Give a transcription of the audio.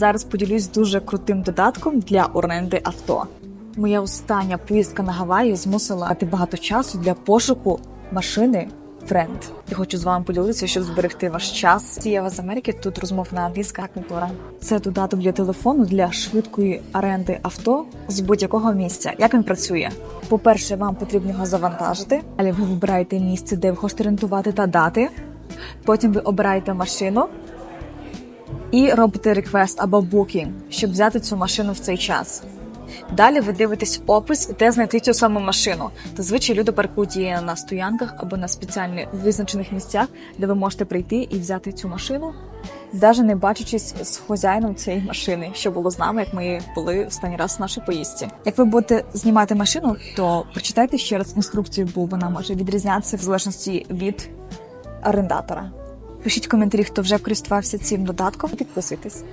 Зараз поділюсь дуже крутим додатком для оренди авто. Моя остання поїздка на Гаваї змусила мати багато часу для пошуку машини Френд. Я хочу з вами поділитися, щоб зберегти ваш час. Вас з Америки. Тут розмовна англійська культура. Це додаток для телефону для швидкої оренди авто з будь-якого місця. Як він працює? По-перше, вам потрібно його завантажити, але ви вибираєте місце, де ви хочете рентувати та дати. Потім ви обираєте машину і робите реквест або букінг, щоб взяти цю машину в цей час. Далі ви дивитесь опис, де знайти цю саму машину. Зазвичай люди паркують її на стоянках або на спеціально визначених місцях, де ви можете прийти і взяти цю машину, навіть не бачачись з хазяїном цієї машини, що було з нами, як ми були останній раз в нашій поїздці. Як ви будете знімати машину, то прочитайте ще раз інструкцію, бо вона може відрізнятися в залежності від орендатора. Пишіть коментарі, хто вже користувався цим додатком, підписуйтесь.